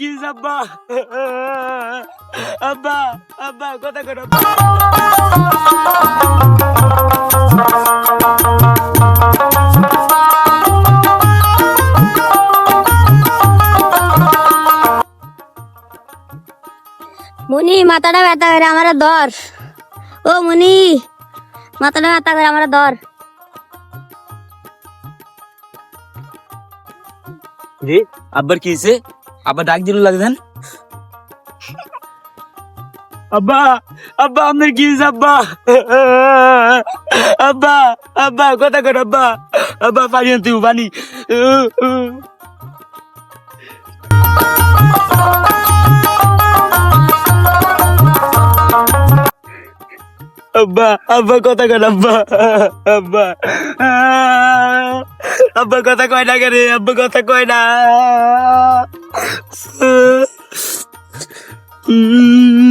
হয়েছে, আব্বা আব্বা আব্বা কথা কর মুনি মাথাটা ব্যথা করে আমার ধর। ও মুনি মাথাটা ব্যথা করে আমার ধর। রে আব্বার কি আব্বা ডাক দিল লাগছেন আব্বা আব্বা, আপনার কি আব্বা? আব্বা আব্বা, কথা কর আব্বা। আব্বা, পানি আনতে পানি। আব্বা আব্বা, কথা কর আব্বা। আব্বা আব্বা, কথা কয় না কেন? আব্বা, কথা কয় না। 啊 嗯